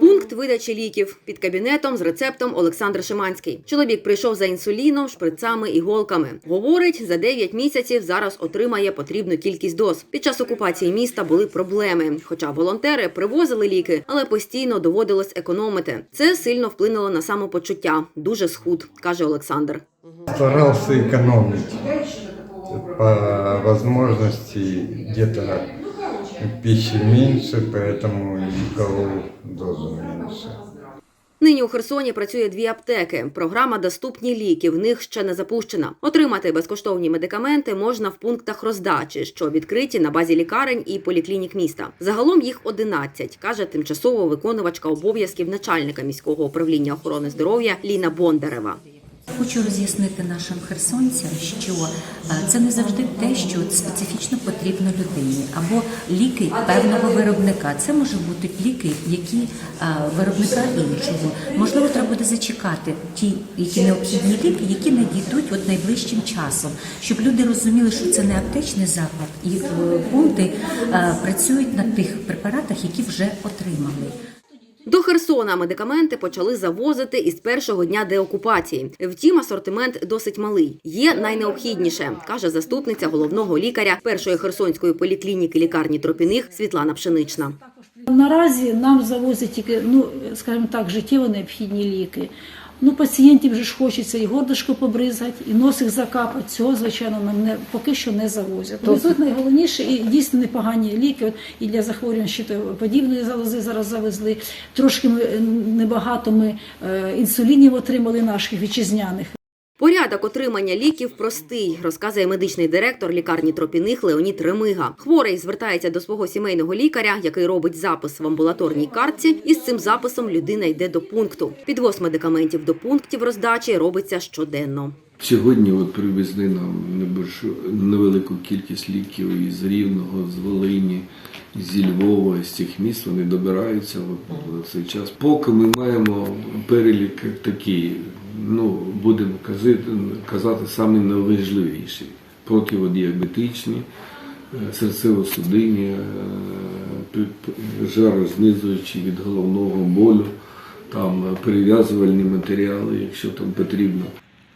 Пункт видачі ліків під кабінетом з рецептом Олександр Шиманський. Чоловік прийшов за інсуліном, шприцами, іголками. Говорить, за 9 місяців зараз отримає потрібну кількість доз. Під час окупації міста були проблеми. Хоча волонтери привозили ліки, але постійно доводилось економити. Це сильно вплинуло на самопочуття. Дуже схуд, каже Олександр. Старался экономить по возможности где-то пищи меньше, поэтому и дозу меньше. Нині у Херсоні працює дві аптеки. Програма Доступні ліки в них ще не запущена. Отримати безкоштовні медикаменти можна в пунктах роздачі, що відкриті на базі лікарень і поліклінік міста. Загалом їх 11, каже тимчасово виконувачка обов'язків начальника міського управління охорони здоров'я Ліна Бондарева. Хочу роз'яснити нашим херсонцям, що е, це не завжди те, що специфічно потрібно людині, або ліки певного виробника. Це може бути ліки, які е, виробника іншого. Можливо, треба буде зачекати ті, які необхідні ліки, які надійдуть от найближчим часом, щоб люди розуміли, що це не аптечний заклад, і е, пункти працюють на тих препаратах, які вже отримали. До Херсона медикаменти почали завозити із першого дня деокупації. Втім, асортимент досить малий. Є найнеобхідніше, каже заступниця головного лікаря першої херсонської поліклініки лікарні Тропіних Світлана Пшенична. Наразі нам завозять тільки, ну скажімо так, життєво необхідні ліки. Ну, пацієнтів вже ж хочеться і гордишко побризати, і носик закапати. Цього, звичайно, нам не поки що не завозять. Везуть найголовніше і дійсно непогані ліки. От і для захворювань щитоподібної залози зараз завезли. Трошки ми небагато ми е, інсулінів отримали наших вітчизняних. Порядок отримання ліків простий, розказує медичний директор лікарні Тропіних Леонід Ремига. Хворий звертається до свого сімейного лікаря, який робить запис в амбулаторній картці, і з цим записом людина йде до пункту. Підвоз медикаментів до пунктів роздачі робиться щоденно. Сьогодні от привезли нам невелику кількість ліків із Рівного, з Волині, зі Львова, з цих міст вони добираються за цей час. Поки ми маємо перелік такий, ну будемо казати, казати саме найважливіші противодіабетичні, е, серцево-судинні, е, жарознизуючі від головного болю, там е, перев'язувальні матеріали, якщо там потрібно.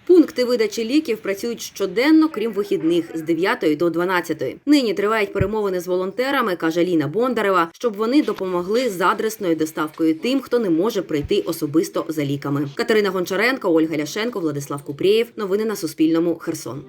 Пункти видачі ліків працюють щоденно, крім вихідних з 9 до 12. Нині тривають перемовини з волонтерами, каже Ліна Бондарева, щоб вони допомогли з адресною доставкою тим, хто не може прийти особисто за ліками. Катерина Гончаренко, Ольга Ляшенко, Владислав Купрієв. Новини на Суспільному. Херсон.